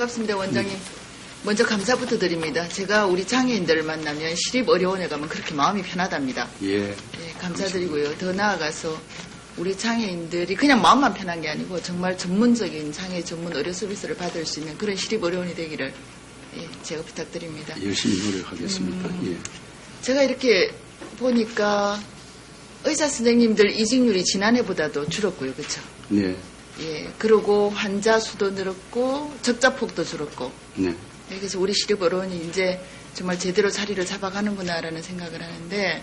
반갑습니다, 원장님. 먼저 감사부터 드립니다. 제가 우리 장애인들을 만나면 시립의료원에 가면 그렇게 마음이 편하답니다. 예. 예, 감사드리고요. 더 나아가서 우리 장애인들이 그냥 마음만 편한 게 아니고 정말 전문적인 장애 전문 의료 서비스를 받을 수 있는 그런 시립의료원이 되기를 예, 제가 부탁드립니다. 열심히 노력하겠습니다. 음. 예. 제가 이렇게 보니까 의사 선생님들 이직률이 지난해보다도 줄었고요, 그렇죠? 네. 예, 그리고 환자 수도 늘었고 적자폭도 줄었고 네. 네, 그래서 우리 시립의료원이 이제 정말 제대로 자리를 잡아가는구나라는 생각을 하는데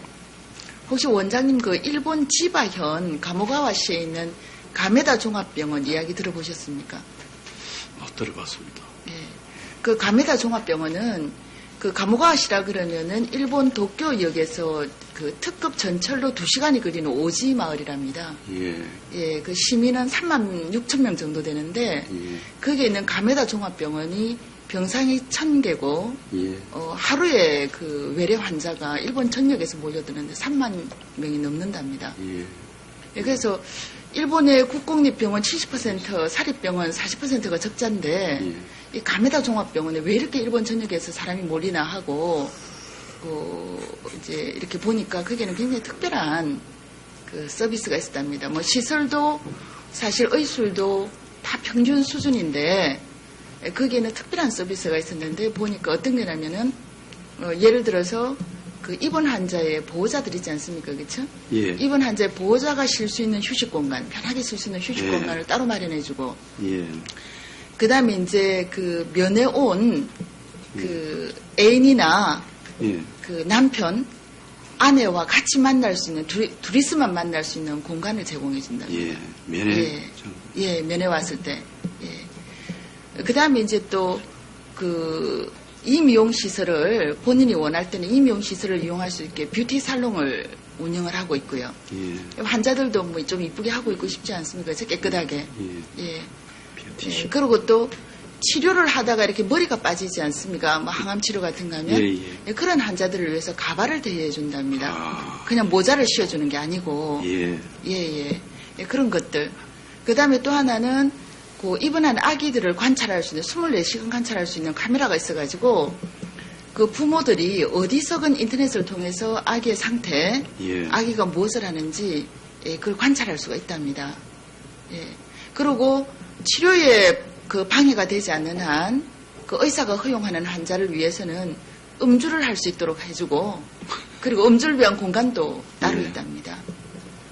혹시 원장님 그 일본 지바현 가모가와시에 있는 가메다 종합병원 이야기 들어보셨습니까? 어, 들어봤습니다. 예. 그 가메다 종합병원은 그 가모가와시라 그러면은 일본 도쿄역에서 그 특급 전철로 2시간이 걸리는 오지 마을이랍니다. 예. 예, 그 시민은 3만 6천 명 정도 되는데 예. 거기에 있는 가메다 종합병원이 병상이 1000개고 예. 어, 하루에 그 외래 환자가 일본 전역에서 몰려드는데 3만 명이 넘는답니다. 예. 예, 그래서 일본의 국공립 병원 70%, 사립병원 40%가 적자인데 예. 이 가메다 종합병원에 왜 이렇게 일본 전역에서 사람이 몰리나 하고 그 이제 이렇게 보니까 거기에는 굉장히 특별한 그 서비스가 있었답니다. 뭐 시설도 사실 의술도 다 평균 수준인데 예, 거기에는 특별한 서비스가 있었는데 보니까 어떤 게냐면은 어, 예를 들어서 그 입원 환자의 보호자들 있지 않습니까, 그렇죠? 예. 입원 환자의 보호자가 쉴 수 있는 휴식 공간, 편하게 쉴 수 있는 휴식 예. 공간을 따로 마련해 주고, 예. 그 다음에 이제 그 면회 온 그 애인이나 예. 그 남편, 아내와 같이 만날 수 있는, 둘이, 둘이서만 만날 수 있는 공간을 제공해 준다. 예. 면회. 예. 좀, 예, 면회 왔을 때. 예. 그 다음에 이제 또, 그, 이 미용 시설을 본인이 원할 때는 이 미용 시설을 이용할 수 있게 뷰티 살롱을 운영을 하고 있고요. 예. 환자들도 뭐 좀 이쁘게 하고 있고 싶지 않습니까? 그래서 깨끗하게. 예. 예. 예. 그리고 또 치료를 하다가 이렇게 머리가 빠지지 않습니까? 뭐 항암 치료 같은 거 하면. 예, 예. 예, 그런 환자들을 위해서 가발을 대여해 준답니다. 아. 그냥 모자를 씌워 주는 게 아니고. 예. 예, 예. 예, 그런 것들. 그 다음에 또 하나는 그 입원한 아기들을 관찰할 수 있는, 24시간 관찰할 수 있는 카메라가 있어가지고 그 부모들이 어디서건 인터넷을 통해서 아기의 상태, 예. 아기가 무엇을 하는지 예, 그걸 관찰할 수가 있답니다. 예. 그리고 치료에 그 방해가 되지 않는 한 그 의사가 허용하는 환자를 위해서는 음주를 할 수 있도록 해주고 그리고 음주를 위한 공간도 따로 예. 있답니다.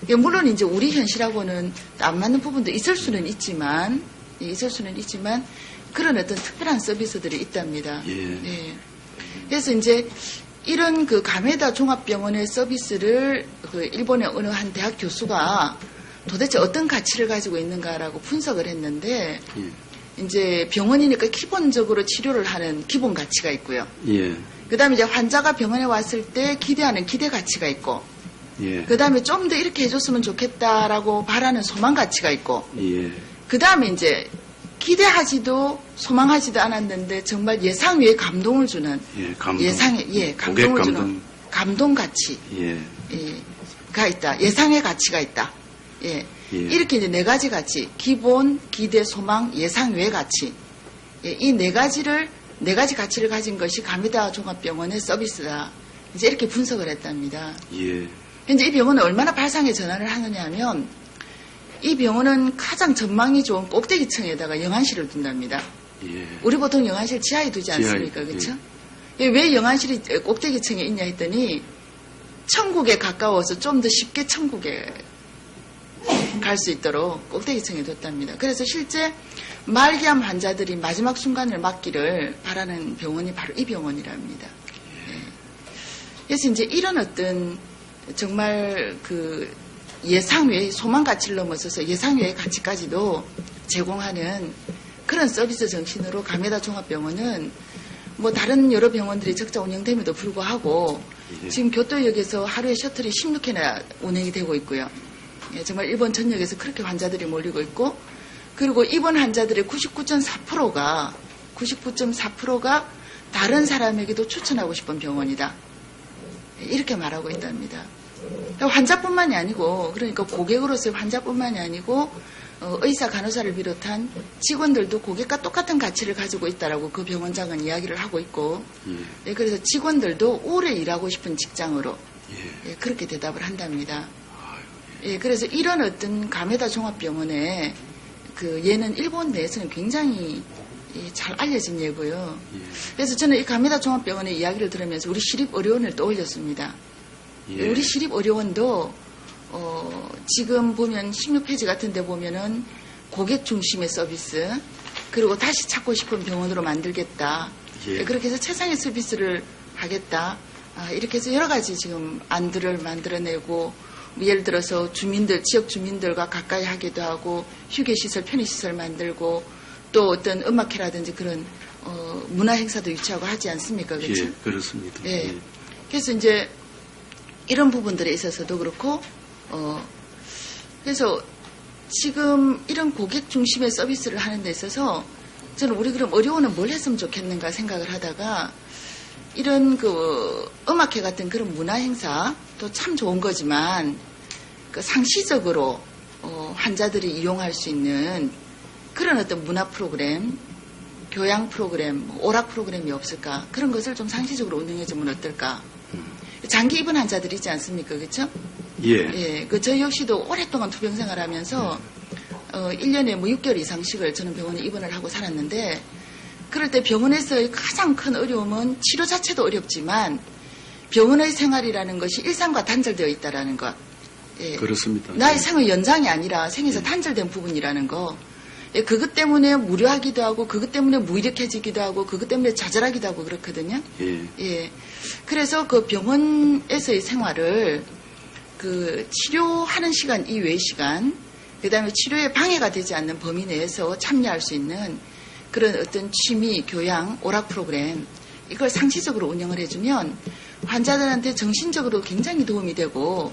예, 물론 이제 우리 현실하고는 안 맞는 부분도 있을 수는 있지만 예, 있을 수는 있지만 그런 어떤 특별한 서비스들이 있답니다. 예. 그래서 이제 이런 그 가메다 종합병원의 서비스를 그 일본의 어느 한 대학 교수가 도대체 어떤 가치를 가지고 있는가라고 분석을 했는데 예. 이제 병원이니까 기본적으로 치료를 하는 기본 가치가 있고요. 예. 그다음에 이제 환자가 병원에 왔을 때 기대하는 기대 가치가 있고 예. 그다음에 좀 더 이렇게 해줬으면 좋겠다라고 바라는 소망 가치가 있고 예. 그 다음에 이제 기대하지도 소망하지도 않았는데 정말 예상 외의 감동을 주는 예. 감동. 예상에 예 고객 감동을 감동. 주는 감동 가치 예. 예, 가 있다 예상의 가치가 있다 예, 예. 이렇게 이제 네 가지 가치 기본 기대 소망 예상 외 가치 예, 이 네 가지를 네 가지 가치를 가진 것이 가미다 종합병원의 서비스다 이제 이렇게 분석을 했답니다. 예. 현재 이 병원은 얼마나 발상의 전환을 하느냐 하면 이 병원은 가장 전망이 좋은 꼭대기층에다가 영안실을 둔답니다. 예. 우리 보통 영안실 지하에 두지 지하에, 않습니까? 그렇죠? 왜 영안실이 꼭대기층에 있냐 했더니 천국에 가까워서 좀 더 쉽게 천국에 갈 수 있도록 꼭대기층에 뒀답니다. 그래서 실제 말기암 환자들이 마지막 순간을 맞기를 바라는 병원이 바로 이 병원이랍니다. 예. 그래서 이제 이런 어떤 정말 그 예상 외의 소망 가치를 넘어서서 예상 외의 가치까지도 제공하는 그런 서비스 정신으로 가메다 종합병원은 뭐 다른 여러 병원들이 적자 운영됨에도 불구하고 예. 지금 교토역에서 하루에 셔틀이 16회나 운행이 되고 있고요. 예, 정말 일본 전역에서 그렇게 환자들이 몰리고 있고 그리고 입원 환자들의 99.4%가 99.4%가 다른 사람에게도 추천하고 싶은 병원이다. 예, 이렇게 말하고 있답니다. 환자뿐만이 아니고 그러니까 고객으로서의 환자뿐만이 아니고 어, 의사 간호사를 비롯한 직원들도 고객과 똑같은 가치를 가지고 있다라고 그 병원장은 이야기를 하고 있고 예. 예, 그래서 직원들도 오래 일하고 싶은 직장으로 예. 예, 그렇게 대답을 한답니다. 아유, 예, 그래서 이런 어떤 가메다 종합병원에 그 예는 일본 내에서는 굉장히 예, 잘 알려진 예고요. 예. 그래서 저는 이 가메다 종합병원의 이야기를 들으면서 우리 시립 의료원을 떠올렸습니다. 예. 우리 시립의료원도 어, 지금 보면 16페이지 같은 데 보면은 고객 중심의 서비스 그리고 다시 찾고 싶은 병원으로 만들겠다. 예. 그렇게 해서 최상의 서비스를 하겠다. 아, 이렇게 해서 여러 가지 지금 안들을 만들어내고 뭐 예를 들어서 주민들 지역 주민들과 가까이 하기도 하고 휴게시설 편의시설 만들고 또 어떤 음악회라든지 그런 어, 문화 행사도 유치하고 하지 않습니까? 그렇죠? 예, 그렇습니다. 예. 그래서 이제 이런 부분들에 있어서도 그렇고, 어, 그래서 지금 이런 고객 중심의 서비스를 하는 데 있어서 저는 우리 그럼 의료원은 뭘 했으면 좋겠는가 생각을 하다가 이런 그 음악회 같은 그런 문화 행사도 참 좋은 거지만 그 상시적으로 어, 환자들이 이용할 수 있는 그런 어떤 문화 프로그램, 교양 프로그램, 뭐 오락 프로그램이 없을까? 그런 것을 좀 상시적으로 운영해주면 어떨까? 장기 입원 환자들이 있지 않습니까? 그렇죠? 예. 예, 그저 역시도 오랫동안 투병 생활하면서 어, 1년에 뭐 6개월 이상씩을 저는 병원에 입원을 하고 살았는데 그럴 때 병원에서의 가장 큰 어려움은 치료 자체도 어렵지만 병원의 생활이라는 것이 일상과 단절되어 있다라는 것. 예. 그렇습니다. 나의 생의 연장이 아니라 생에서 예. 단절된 부분이라는 거. 예, 그것 때문에 무료하기도 하고, 그것 때문에 무이력해지기도 하고, 그것 때문에 좌절하기도 하고 그렇거든요. 예. 예. 그래서 그 병원에서의 생활을 그 치료하는 시간 이외의 시간, 그 다음에 치료에 방해가 되지 않는 범위 내에서 참여할 수 있는 그런 어떤 취미, 교양, 오락 프로그램, 이걸 상시적으로 운영을 해주면 환자들한테 정신적으로 굉장히 도움이 되고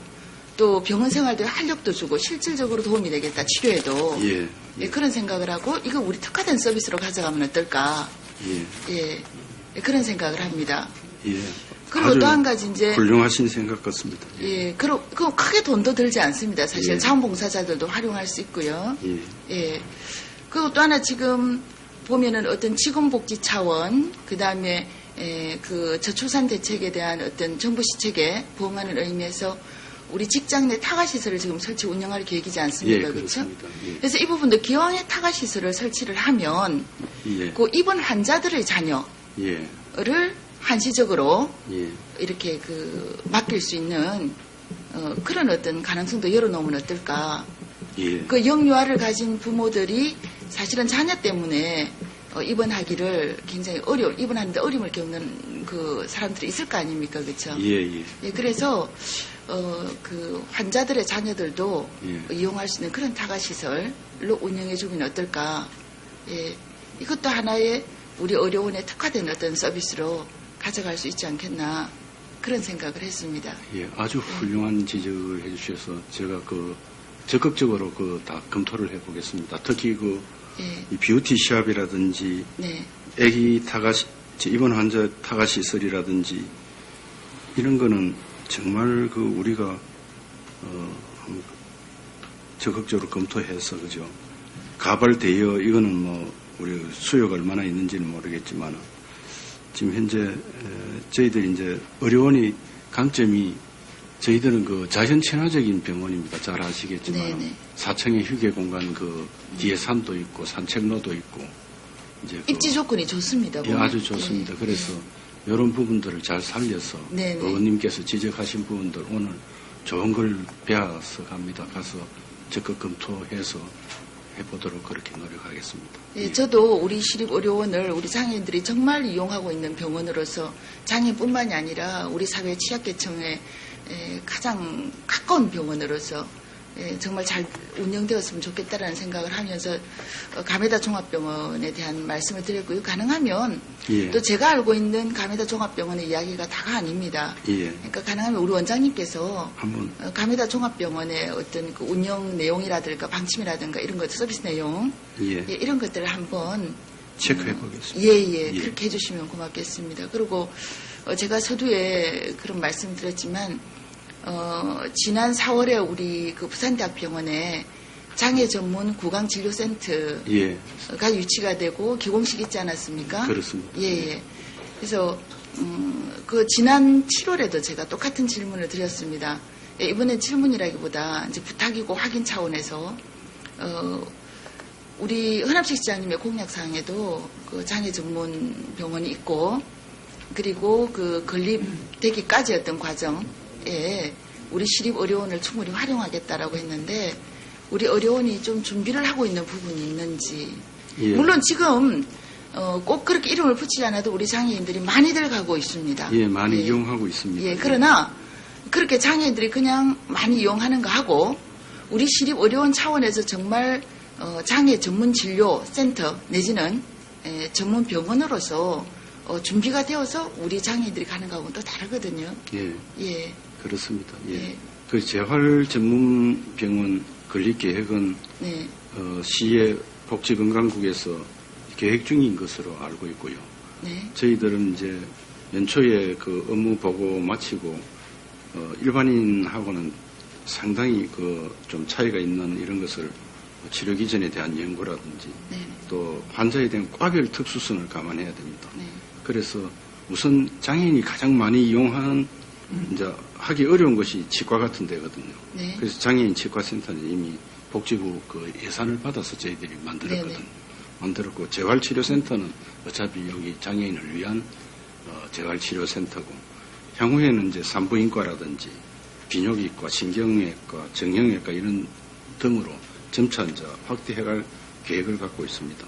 또 병원 생활도 활력도 주고 실질적으로 도움이 되겠다, 치료에도. 예. 예, 그런 생각을 하고 이거 우리 특화된 서비스로 가져가면 어떨까. 예. 예, 예, 그런 생각을 합니다. 예. 그리고 또 한 가지 이제 훌륭하신 생각 같습니다. 예, 그리고 그 크게 돈도 들지 않습니다. 사실 예. 자원봉사자들도 활용할 수 있고요. 예. 예. 그리고 또 하나 지금 보면은 어떤 직원복지 차원, 그 다음에 그 저출산 대책에 대한 어떤 정부 시책에 부응하는 의미에서 우리 직장 내 타가 시설을 지금 설치 운영할 계획이지 예, 않습니까? 그렇죠? 그렇습니다. 예. 그래서 이 부분도 기왕에 타가 시설을 설치를 하면 예. 그 입원 환자들의 자녀를 예. 한시적으로 예. 이렇게 그 맡길 수 있는 어, 그런 어떤 가능성도 열어놓으면 어떨까. 예. 그 영유아를 가진 부모들이 사실은 자녀 때문에 어, 입원하기를 굉장히 어려 입원하는데 어려움을 겪는 그 사람들이 있을 거 아닙니까, 그렇죠? 예. 예. 예, 그래서 어, 그 환자들의 자녀들도 예. 이용할 수 있는 그런 타가 시설로 운영해 주면 어떨까? 예, 이것도 하나의 우리 의료원에 특화된 어떤 서비스로 가져갈 수 있지 않겠나 그런 생각을 했습니다. 예, 아주 훌륭한 지적을 해주셔서 제가 그 적극적으로 그 다 검토를 해보겠습니다. 특히 그 예, 이 뷰티 샵이라든지 네, 아기 타가시 입원 환자 타가 시설이라든지 이런 거는 정말 그 우리가 어 적극적으로 검토해서 그죠 가발 대여 이거는 뭐 우리 수요가 얼마나 있는지는 모르겠지만 지금 현재 에, 저희들이 이제 의료원이 강점이 저희들은 그 자연 친화적인 병원입니다. 잘 아시겠지만 네네. 4층에 휴게 공간 그 뒤에 산도 있고 산책로도 있고 이제 그 입지 조건이 좋습니다. 예. 아주 좋습니다. 예, 그래서 이런 부분들을 잘 살려서 네네. 의원님께서 지적하신 부분들 오늘 좋은 걸 배워서 갑니다. 가서 적극 검토해서 해보도록 그렇게 노력하겠습니다. 예, 저도 우리 시립의료원을 우리 장애인들이 정말 이용하고 있는 병원으로서 장애인뿐만이 아니라 우리 사회 취약계층에 에, 가장 가까운 병원으로서 예, 정말 잘 운영되었으면 좋겠다라는 생각을 하면서 어, 가메다 종합병원에 대한 말씀을 드렸고요. 가능하면 예. 또 제가 알고 있는 가메다 종합병원의 이야기가 다가 아닙니다. 예. 그러니까 가능하면 우리 원장님께서 한번 어, 가메다 종합병원의 어떤 그 운영 내용이라든가 방침이라든가 이런 것 서비스 내용 예. 예, 이런 것들을 한번 체크해 보겠습니다. 예 예 예. 그렇게 해주시면 고맙겠습니다. 그리고 어, 제가 서두에 그런 말씀 드렸지만 어, 지난 4월에 우리 그 부산대학병원에 장애 전문 구강 진료센터가 예, 유치가 되고 기공식 있지 않았습니까? 그렇습니다. 예, 예. 그래서 음, 그 지난 7월에도 제가 똑같은 질문을 드렸습니다. 예, 이번엔 질문이라기보다 이제 부탁이고 확인 차원에서 어, 우리 흔합식 시장님의 공약 사항에도 그 장애 전문 병원이 있고 그리고 그 건립되기까지 어떤 과정 에 우리 시립 의료원을 충분히 활용하겠다라고 했는데 우리 의료원이 좀 준비를 하고 있는 부분이 있는지 예. 물론 지금 어, 꼭 그렇게 이름을 붙이지 않아도 우리 장애인들이 많이들 가고 있습니다. 예, 많이 이용하고 있습니다. 예, 그러나 그렇게 장애인들이 그냥 많이 이용하는 거 하고 우리 시립 의료원 차원에서 정말 어, 장애 전문 진료 센터 내지는 에, 전문 병원으로서 어, 준비가 되어서 우리 장애인들이 가는 거하고는 또 다르거든요. 예, 예, 그렇습니다. 예. 예. 그 재활 전문 병원 건립 계획은 네, 어, 시의 복지건강국에서 계획 중인 것으로 알고 있고요. 네, 저희들은 이제 연초에 그 업무 보고 마치고 어, 일반인하고는 상당히 그 좀 차이가 있는 이런 것을 치료 기전에 대한 연구라든지 네, 또 환자에 대한 과별 특수성을 감안해야 됩니다. 네, 그래서 우선 장애인이 가장 많이 이용하는 이제 하기 어려운 것이 치과 같은 데거든요. 네. 그래서 장애인 치과센터는 이미 복지부 그 예산을 받아서 저희들이 만들었거든요. 네네. 만들었고 재활치료센터는 어차피 여기 장애인을 위한 어, 재활치료센터고 향후에는 이제 산부인과라든지 비뇨기과, 신경외과, 정형외과 이런 등으로 점차 이제 확대해갈 계획을 갖고 있습니다.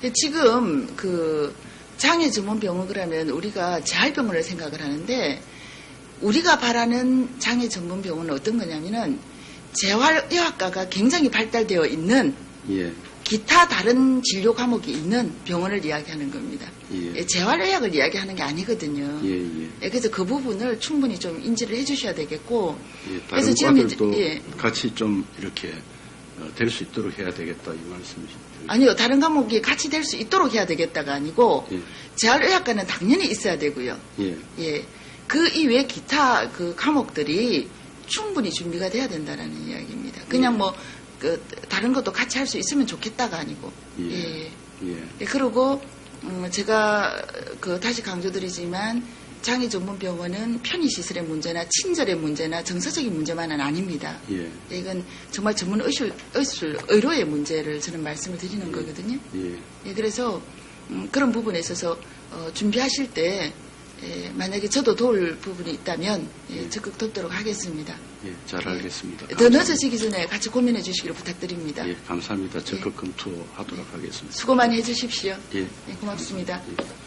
근데 지금 그 장애 전문 병원 그러면 우리가 재활병원을 생각을 하는데 우리가 바라는 장애 전문 병원은 어떤 거냐면은 재활의학과가 굉장히 발달되어 있는 예, 기타 다른 진료 과목이 있는 병원을 이야기하는 겁니다. 예, 예, 재활의학을 이야기하는 게 아니거든요. 예, 예. 예, 그래서 그 부분을 충분히 좀 인지를 해주셔야 되겠고 예, 그래서 지금 이제- 예. 같이 좀 이렇게 될 수 있도록 해야 되겠다 이 말씀이십니다. 아니요 다른 과목이 같이 될 수 있도록 해야 되겠다가 아니고 예, 재활의학과는 당연히 있어야 되고요. 예, 예. 그 이외 기타 그 과목들이 충분히 준비가 돼야 된다는 이야기입니다. 그냥 뭐, 그, 다른 것도 같이 할 수 있으면 좋겠다가 아니고. 예. 예. 예, 예, 그리고, 음, 제가 그 다시 강조드리지만 장애 전문 병원은 편의 시설의 문제나 친절의 문제나 정서적인 문제만은 아닙니다. 예, 이건 정말 전문 의술, 의술, 의료의 문제를 저는 말씀을 드리는 거거든요. 예, 예, 그래서 음, 그런 부분에 있어서 어, 준비하실 때 예, 만약에 저도 도울 부분이 있다면 예, 적극 돕도록 하겠습니다. 예, 잘 알겠습니다. 더 감사합니다. 늦어지기 전에 같이 고민해 주시기를 부탁드립니다. 예, 감사합니다. 적극 검토하도록 하겠습니다. 수고 많이 해주십시오. 예. 예, 고맙습니다. 예.